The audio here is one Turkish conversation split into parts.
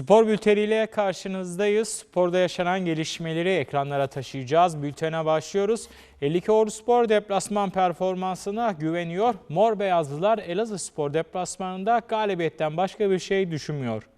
Spor bülteniyle karşınızdayız. Sporda yaşanan gelişmeleri ekranlara taşıyacağız. Bültene başlıyoruz. 52 Ordu Spor deplasman performansına güveniyor. Mor Beyazlılar Elazığ Spor deplasmanında galibiyetten başka bir şey düşünmüyor.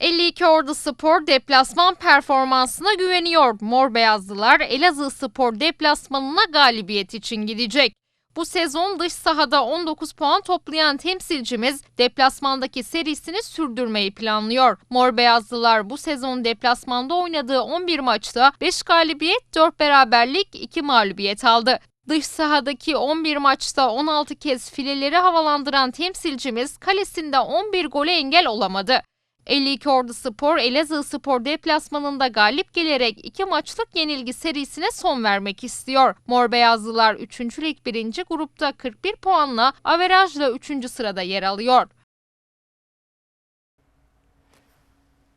52 Ordu Spor deplasman performansına güveniyor. Mor Beyazlılar Elazığ Spor deplasmanına galibiyet için gidecek. Bu sezon dış sahada 19 puan toplayan temsilcimiz deplasmandaki serisini sürdürmeyi planlıyor. Mor Beyazlılar bu sezon deplasmanda oynadığı 11 maçta 5 galibiyet, 4 beraberlik, 2 mağlubiyet aldı. Dış sahadaki 11 maçta 16 kez fileleri havalandıran temsilcimiz kalesinde 11 gole engel olamadı. 52 Ordu Spor, Elazığ Spor deplasmanında galip gelerek iki maçlık yenilgi serisine son vermek istiyor. Mor Beyazlılar 3. Lig 1. grupta 41 puanla averajla 3. sırada yer alıyor.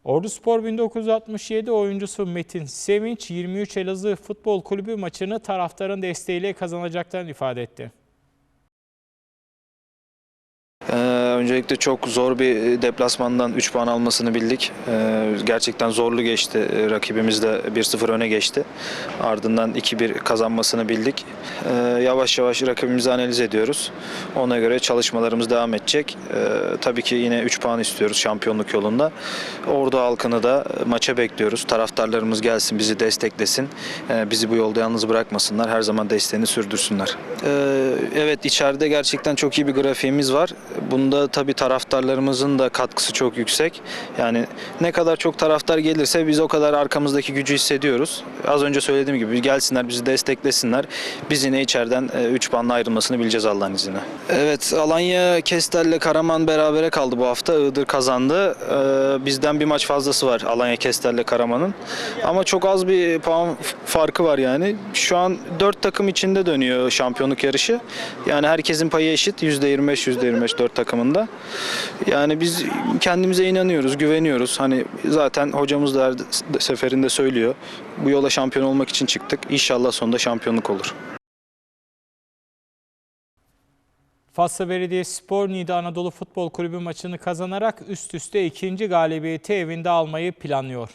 Ordu Spor 1967 oyuncusu Metin Sevinç 23 Elazığ Futbol Kulübü maçını taraftarın desteğiyle kazanacaklarını ifade etti. Ee, öncelikle çok zor bir deplasmandan 3 puan almasını bildik. Ee, gerçekten zorlu geçti. Ee, rakibimiz de 1-0 öne geçti. Ardından 2-1 kazanmasını bildik. Ee, yavaş yavaş rakibimizi analiz ediyoruz. Ona göre çalışmalarımız devam edecek. Ee, tabii ki yine 3 puan istiyoruz şampiyonluk yolunda. Ordu halkını da maça bekliyoruz. Taraftarlarımız gelsin, bizi desteklesin. Bizi bu yolda yalnız bırakmasınlar. Her zaman desteğini sürdürsünler. Evet içeride gerçekten çok iyi bir grafiğimiz var. Bunda tabii taraftarlarımızın da katkısı çok yüksek. Yani ne kadar çok taraftar gelirse biz o kadar arkamızdaki gücü hissediyoruz. Az önce söylediğim gibi gelsinler bizi desteklesinler. Biz yine içeriden 3 puanla ayrılmasını bileceğiz Allah'ın izniyle. Evet Alanya Kestel'le Karaman berabere kaldı bu hafta. Iğdır kazandı. Ee, bizden bir maç fazlası var Alanya Kestel'le Karaman'ın. Ama çok az bir puan farkı var yani. Şu an 4 takım içinde dönüyor şampiyonluk yarışı. Yani herkesin payı eşit. %25 %25 4 takımında. Yani biz kendimize inanıyoruz, güveniyoruz. Hani zaten hocamız da her seferinde söylüyor. Bu yola şampiyon olmak için çıktık. İnşallah sonunda şampiyonluk olur. Fatsa Belediyespor Niğde Anadolu Futbol Kulübü maçını kazanarak üst üste ikinci galibiyeti evinde almayı planlıyor.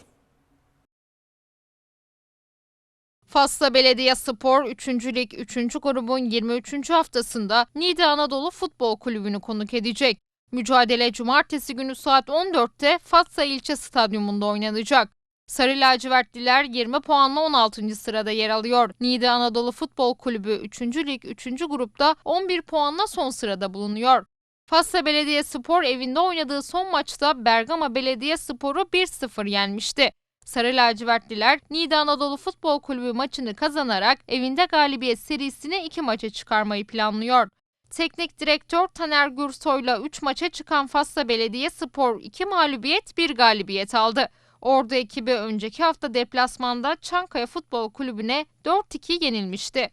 Fasla Belediye Spor 3. Lig 3. grubun 23. haftasında Niğde Anadolu Futbol Kulübü'nü konuk edecek. Mücadele cumartesi günü saat 14'te Fatsa ilçe stadyumunda oynanacak. Sarı lacivertliler 20 puanla 16. sırada yer alıyor. Niğde Anadolu Futbol Kulübü 3. Lig 3. grupta 11 puanla son sırada bulunuyor. Fasla Belediye Spor evinde oynadığı son maçta Bergama Belediye Spor'u 1-0 yenmişti. Sarı lacivertliler Niğde Anadolu Futbol Kulübü maçını kazanarak evinde galibiyet serisini iki maça çıkarmayı planlıyor. Teknik direktör Taner Gürsoy'la 3 maça çıkan Fasla Belediye Spor 2 mağlubiyet 1 galibiyet aldı. Ordu ekibi önceki hafta deplasmanda Çankaya Futbol Kulübü'ne 4-2 yenilmişti.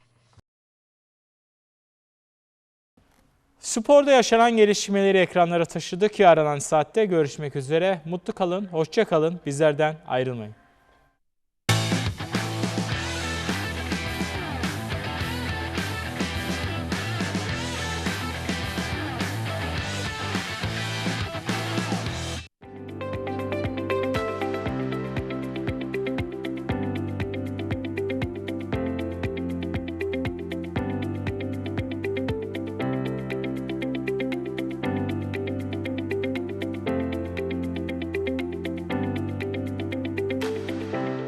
Sporda yaşanan gelişmeleri ekranlara taşıdık. Yarın aynı saatte görüşmek üzere. Mutlu kalın, hoşça kalın. Bizlerden ayrılmayın.